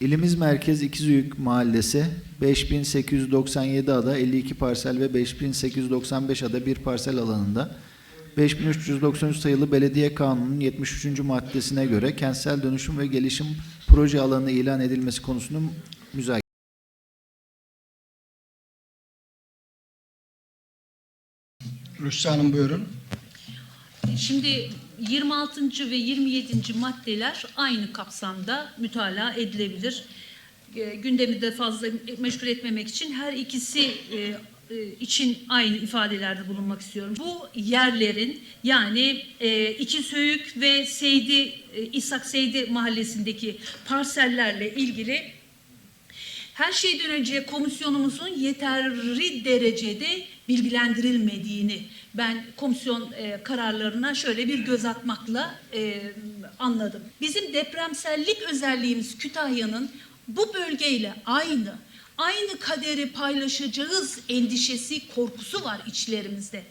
İlimiz Merkez İkizüyük Mahallesi 5897 ada 52 parsel ve 5895 ada bir parsel alanında 5393 sayılı Belediye Kanunu'nun 73. maddesine göre kentsel dönüşüm ve gelişim proje alanı ilan edilmesi konusunun müzakere Rüstem Hanım buyurun. Şimdi 26. ve 27. maddeler aynı kapsamda mütalaa edilebilir. E, Gündemi de fazla meşgul etmemek için her ikisi e, e, için aynı ifadelerde bulunmak istiyorum. Bu yerlerin yani e, İkizhöyük ve Seydi, e, İshak Seydi mahallesindeki parsellerle ilgili her şeyden önce komisyonumuzun yeterli derecede bilgilendirilmediğini ben komisyon e, kararlarına şöyle bir göz atmakla e, anladım. Bizim depremsellik özelliğimiz Kütahya'nın bu bölgeyle aynı. Aynı kaderi paylaşacağız endişesi, korkusu var içlerimizde.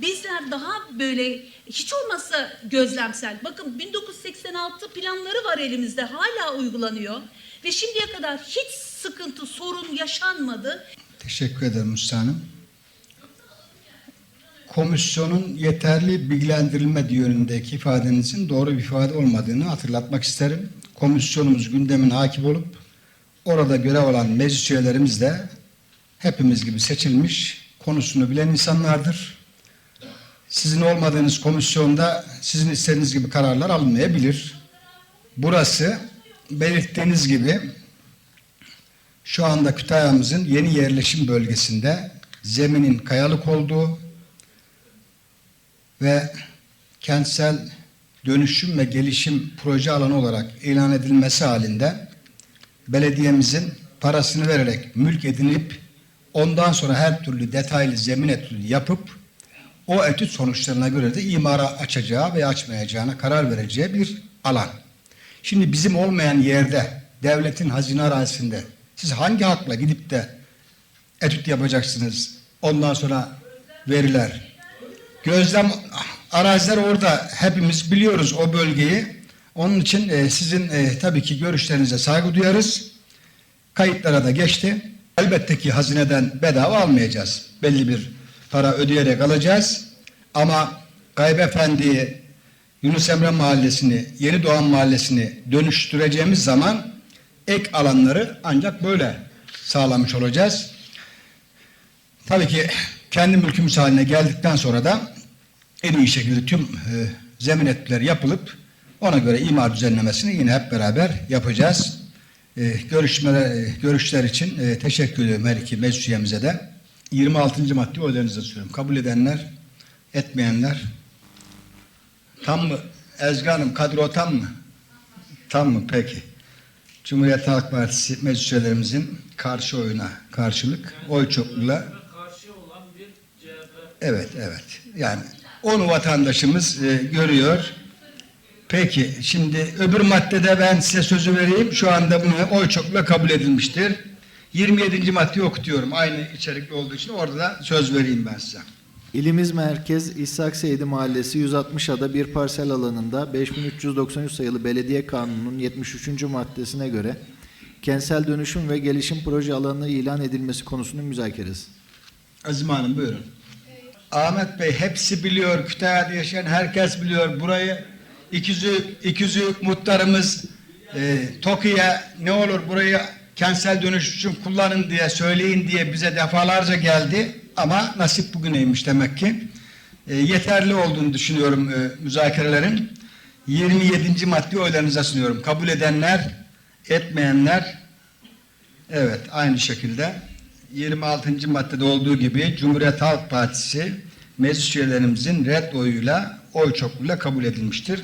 Bizler daha böyle hiç olmazsa gözlemsel. Bakın 1986 planları var elimizde hala uygulanıyor. Ve şimdiye kadar hiç sıkıntı, sorun yaşanmadı. Teşekkür ederim Rüstem Hanım. Komisyonun yeterli bilgilendirilme yönündeki ifadenizin doğru bir ifade olmadığını hatırlatmak isterim. Komisyonumuz gündemin hakim olup orada görev alan meclis üyelerimiz de hepimiz gibi seçilmiş, konusunu bilen insanlardır. Sizin olmadığınız komisyonda sizin istediğiniz gibi kararlar alınmayabilir. Burası belirttiğiniz gibi şu anda Kütahya'mızın yeni yerleşim bölgesinde zeminin kayalık olduğu ve kentsel dönüşüm ve gelişim proje alanı olarak ilan edilmesi halinde belediyemizin parasını vererek mülk edinip ondan sonra her türlü detaylı zemin etüdü yapıp o etüt sonuçlarına göre de imara açacağı veya açmayacağına karar vereceği bir alan. Şimdi bizim olmayan yerde, devletin hazine arazisinde siz hangi hakla gidip de etüt yapacaksınız? Ondan sonra veriler. Gözlem araziler orada. Hepimiz biliyoruz o bölgeyi. Onun için e, sizin e, tabii ki görüşlerinize saygı duyarız. Kayıtlara da geçti. Elbette ki hazineden bedava almayacağız. Belli bir para ödeyerek alacağız. Ama Gaybe Efendi'yi Yunus Emre Mahallesi'ni, Yeni Doğan Mahallesi'ni dönüştüreceğimiz zaman ek alanları ancak böyle sağlamış olacağız. Tabii ki kendi mülkümüz haline geldikten sonra da en iyi şekilde tüm e, zemin etkileri yapılıp ona göre imar düzenlemesini yine hep beraber yapacağız. E, görüşmeler, e, görüşler için e, teşekkür ediyorum her iki meclis de. 26. madde oylarınıza sunuyorum. Kabul edenler, etmeyenler Tam mı? Ezgi Hanım kadro tam mı? Tam mı? Peki. Cumhuriyet Halk Partisi meclis üyelerimizin karşı oyuna karşılık oy çokluğuyla karşı olan bir CHP evet evet yani onu vatandaşımız e, görüyor. Peki şimdi öbür maddede ben size sözü vereyim. Şu anda bunu oy çokluğuyla kabul edilmiştir. 27. maddeyi okutuyorum. Aynı içerikli olduğu için orada da söz vereyim ben size. İlimiz Merkez İshak Seydi Mahallesi 160 ada bir parsel alanında 5393 sayılı Belediye Kanunu'nun 73. maddesine göre kentsel dönüşüm ve gelişim proje alanı ilan edilmesi konusunun müzakeresi. Azime Hanım buyurun. Ahmet Bey hepsi biliyor. Kütahya'da yaşayan herkes biliyor. Burayı ikizü, ikizü muhtarımız e, TOKİ'ye ne olur burayı kentsel dönüşüm için kullanın diye söyleyin diye bize defalarca geldi. Ama nasip bugüneymiş demek ki. E, yeterli olduğunu düşünüyorum e, müzakerelerin. 27. madde oylarınıza sunuyorum. Kabul edenler, etmeyenler Evet, aynı şekilde 26. maddede olduğu gibi Cumhuriyet Halk Partisi meclis üyelerimizin red oyuyla oy çokluğuyla kabul edilmiştir.